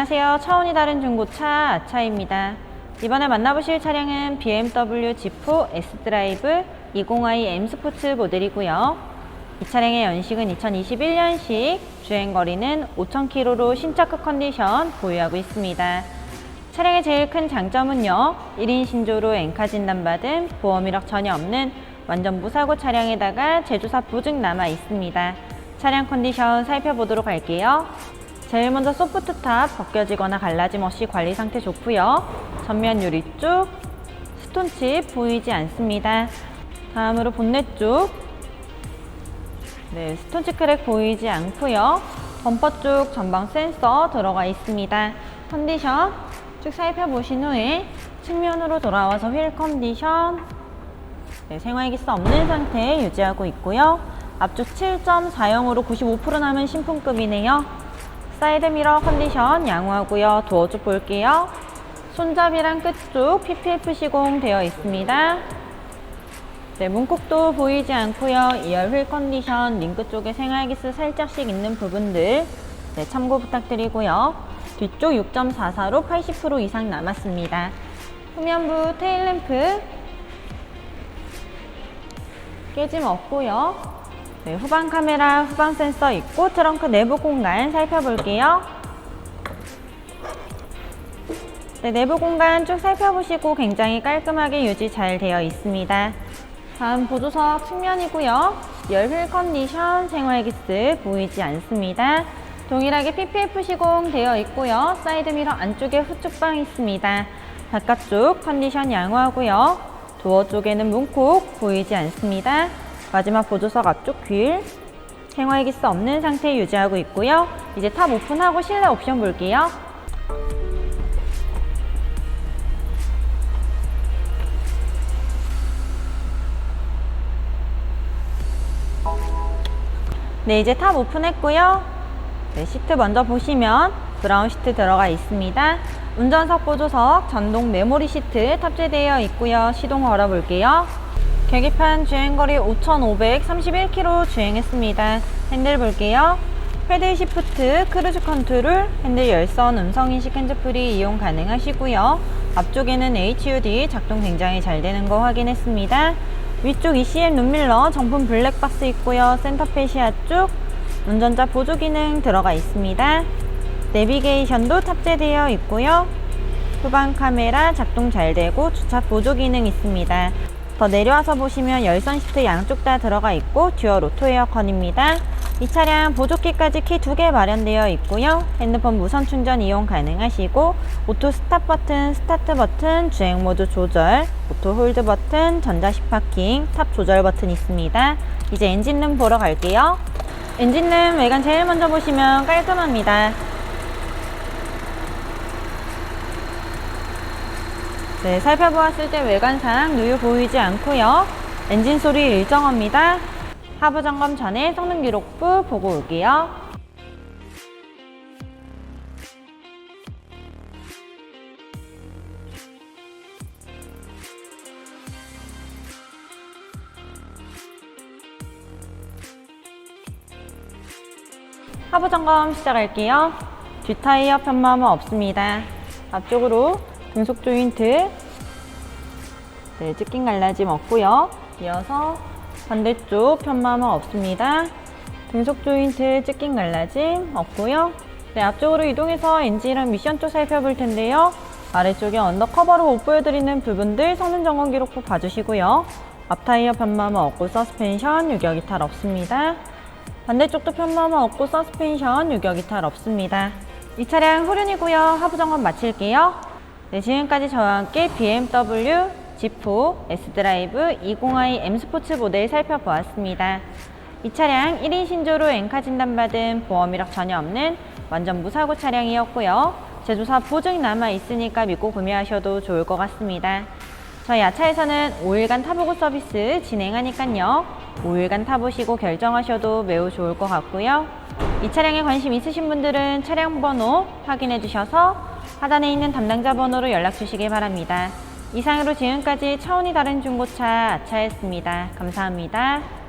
안녕하세요. 차원이 다른 중고차 아차입니다. 이번에 만나보실 차량은 BMW G4 S드라이브 20i M 스포츠 모델이고요. 이 차량의 연식은 2021년식, 주행거리는 5,000km로 신차급 컨디션 보유하고 있습니다. 차량의 제일 큰 장점은요, 1인 신조로 엔카 진단받은 보험 이력 전혀 없는 완전 무사고 차량에다가 제조사 보증 남아 있습니다. 차량 컨디션 살펴보도록 할게요. 제일 먼저 소프트탑 벗겨지거나 갈라짐 없이 관리 상태 좋고요. 전면 유리 쪽 스톤칩 보이지 않습니다. 다음으로 본넷 쪽 네, 스톤칩 크랙 보이지 않고요. 범퍼 쪽 전방 센서 들어가 있습니다. 컨디션 쭉 살펴보신 후에 측면으로 돌아와서 휠 컨디션 네, 생활기스 없는 상태 유지하고 있고요. 앞쪽 7.40으로 95% 남은 신품급이네요. 사이드미러 컨디션 양호하고요. 도어 쪽 볼게요. 손잡이랑 끝 쪽 PPF 시공 되어 있습니다. 네, 문콕도 보이지 않고요. 2열 휠 컨디션, 링크 쪽에 생활기스 살짝씩 있는 부분들 네, 참고 부탁드리고요. 뒤쪽 6.44로 80% 이상 남았습니다. 후면부 테일램프 깨짐 없고요. 네, 후방 카메라, 후방 센서 있고 트렁크 내부 공간 살펴볼게요. 네, 내부 공간 쭉 살펴보시고 굉장히 깔끔하게 유지 잘 되어 있습니다. 다음 보조석 측면이고요. 열 휠 컨디션, 생활기스 보이지 않습니다. 동일하게 PPF 시공 되어 있고요. 사이드미러 안쪽에 후측방 있습니다. 바깥쪽 컨디션 양호하고요. 도어 쪽에는 문콕 보이지 않습니다. 마지막 보조석 앞쪽 휠 생활기스 없는 상태 유지하고 있고요. 이제 탑 오픈하고 실내 옵션 볼게요. 네, 이제 탑 오픈했고요. 네, 시트 먼저 보시면 브라운 시트 들어가 있습니다. 운전석 보조석 전동 메모리 시트 탑재되어 있고요. 시동 걸어 볼게요. 계기판 주행거리 5,531km 주행했습니다. 핸들 볼게요. 패드 시프트, 크루즈 컨트롤, 핸들 열선, 음성 인식 핸즈프리 이용 가능하시고요. 앞쪽에는 HUD 작동 굉장히 잘 되는 거 확인했습니다. 위쪽 ECM 눈밀러 정품 블랙박스 있고요. 센터페시아 쪽 운전자 보조 기능 들어가 있습니다. 내비게이션도 탑재되어 있고요. 후방 카메라 작동 잘 되고 주차 보조 기능 있습니다. 더 내려와서 보시면 열선 시트 양쪽 다 들어가 있고 듀얼 오토 에어컨입니다. 이 차량 보조키까지 키 두 개 마련되어 있고요. 핸드폰 무선 충전 이용 가능하시고 오토 스탑 버튼, 스타트 버튼, 주행 모드 조절, 오토 홀드 버튼, 전자식 파킹, 탑 조절 버튼 있습니다. 이제 엔진룸 보러 갈게요. 엔진룸 외관 제일 먼저 보시면 깔끔합니다. 네, 살펴보았을 때 외관상 누유 보이지 않고요. 엔진 소리 일정합니다. 하부 점검 전에 성능 기록부 보고 올게요. 하부 점검 시작할게요. 뒷타이어 편마모 없습니다. 앞쪽으로 등속 조인트 네, 찢긴 갈라짐 없고요. 이어서 반대쪽 편마모 없습니다. 등속 조인트 찢긴 갈라짐 없고요. 네, 앞쪽으로 이동해서 엔진이랑 미션 쪽 살펴볼 텐데요. 아래쪽에 언더커버로 못 보여드리는 부분들 성능 점검 기록부 봐주시고요. 앞 타이어 편마모 없고 서스펜션 유격 이탈 없습니다. 반대쪽도 편마모 없고 서스펜션 유격 이탈 없습니다. 이 차량 후륜이고요. 하부 점검 마칠게요. 네, 지금까지 저와 함께 BMW G4 S드라이브 20i M 스포츠 모델 살펴보았습니다. 이 차량 1인 신조로 엔카 진단받은 보험 이력 전혀 없는 완전 무사고 차량이었고요. 제조사 보증 남아 있으니까 믿고 구매하셔도 좋을 것 같습니다. 저희 야차에서는 5일간 타보고 서비스 진행하니까요. 5일간 타보시고 결정하셔도 매우 좋을 것 같고요. 이 차량에 관심 있으신 분들은 차량 번호 확인해 주셔서 하단에 있는 담당자 번호로 연락 주시기 바랍니다. 이상으로 지금까지 차원이 다른 중고차 아차였습니다. 감사합니다.